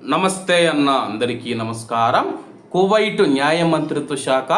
నమస్తే అన్న అందరికీ నమస్కారం. కువైట్ న్యాయ మంత్రిత్వ శాఖ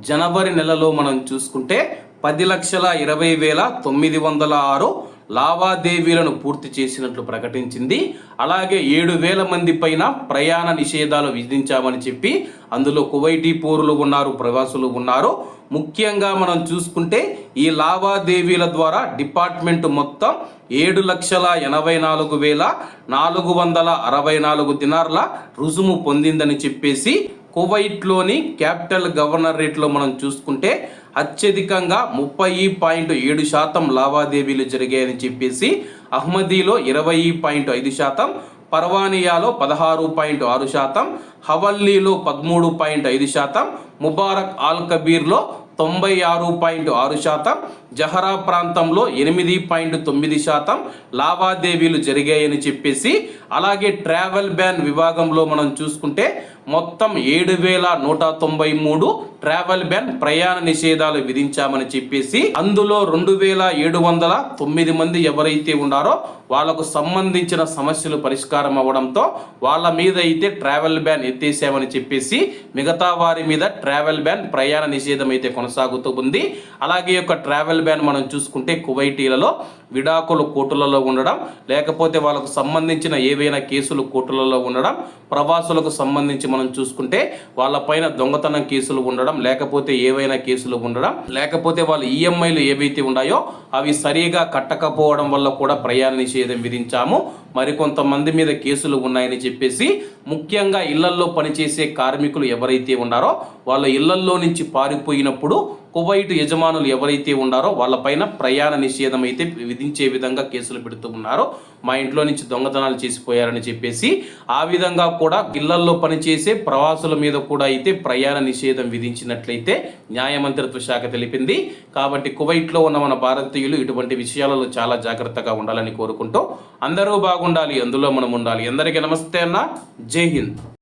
జనవరి నెలలో మనం చూసుకుంటే పది లక్షల ఇరవై వేల తొమ్మిది వందల ఆరు లావాదేవీలను పూర్తి చేసినట్లు ప్రకటించింది. అలాగే ఏడు వేల మంది పైన ప్రయాణ నిషేధాలు విధించామని చెప్పి అందులో కువైటీ పౌరులు ఉన్నారు ప్రవాసులు ఉన్నారు. ముఖ్యంగా మనం చూసుకుంటే ఈ లావాదేవీల ద్వారా డిపార్ట్మెంట్ మొత్తం ఏడు లక్షల ఎనభై నాలుగు వేల నాలుగు వందల అరవై నాలుగు దినార్ల రుజుము పొందిందని చెప్పేసి కువైట్లోని క్యాపిటల్ గవర్నర్ రేట్లో మనం చూసుకుంటే అత్యధికంగా ముప్పై పాయింట్ ఏడు శాతం లావాదేవీలు జరిగాయని చెప్పేసి అహ్మదీలో ఇరవై పాయింట్ ఐదు శాతం పర్వానియాలో పదహారు పాయింట్ ఆరు శాతం హవల్లీలో పదమూడు పాయింట్ ఐదు శాతం ముబారక్ ఆల్ కబీర్లో తొంభై ఆరు పాయింట్ ఆరు శాతం జహరా ప్రాంతంలో ఎనిమిది పాయింట్ తొమ్మిది శాతం లావాదేవీలు జరిగాయని చెప్పేసి అలాగే ట్రావెల్ బ్యాన్ విభాగంలో మనం చూసుకుంటే మొత్తం ఏడు వేల నూట తొంభై మూడు ట్రావెల్ బ్యాన్ ప్రయాణ నిషేధాలు విధించామని చెప్పేసి అందులో రెండు వేల ఏడు వందల తొమ్మిది మంది ఎవరైతే ఉన్నారో వాళ్ళకు సంబంధించిన సమస్యలు పరిష్కారం అవ్వడంతో వాళ్ళ మీద అయితే ట్రావెల్ బ్యాన్ ఎత్తేసామని చెప్పేసి మిగతా వారి మీద ట్రావెల్ బ్యాన్ ప్రయాణ నిషేధం అయితే కొనసాగుతూ ఉంది. అలాగే యొక్క ట్రావెల్ బ్యాన్ మనం చూసుకుంటే కువైటీలలో విడాకులు కోర్టులలో ఉండడం లేకపోతే వాళ్ళకు సంబంధించిన ఏవైనా కేసులు కోర్టులలో ఉండడం ప్రవాసులకు సంబంధించి మనం చూసుకుంటే వాళ్ళపైన దొంగతనం కేసులు ఉండడం లేకపోతే ఏవైనా కేసులు ఉండడం లేకపోతే వాళ్ళ ఈఎంఐలు ఏవైతే ఉన్నాయో అవి సరిగా కట్టకపోవడం వల్ల కూడా ప్రయాణ నిషేధం విధించాము. మరికొంతమంది మీద కేసులు ఉన్నాయని చెప్పేసి ముఖ్యంగా ఇళ్ళల్లో పనిచేసే కార్మికులు ఎవరైతే ఉన్నారో వాళ్ళ ఇళ్ళల్లో నుంచి పారిపోయినప్పుడు కువైట్ యజమానులు ఎవరైతే ఉన్నారో వాళ్ళపైన ప్రయాణ నిషేధం అయితే విధించే విధంగా కేసులు పెడుతూ ఉన్నారో. మా ఇంట్లో నుంచి దొంగతనాలు చేసిపోయారని చెప్పేసి ఆ విధంగా కూడా ఇళ్ళల్లో పనిచేసే ప్రవాసుల మీద కూడా అయితే ప్రయాణ నిషేధం విధించినట్లయితే న్యాయ మంత్రిత్వ శాఖ తెలిపింది. కాబట్టి కువైట్లో ఉన్న మన భారతీయులు ఇటువంటి విషయాలలో చాలా జాగ్రత్తగా ఉండాలని కోరుకుంటూ అందరూ బాగు ఉండాలి అందులో మనం ఉండాలి. అందరికీ నమస్తే అన్న. జై హింద్.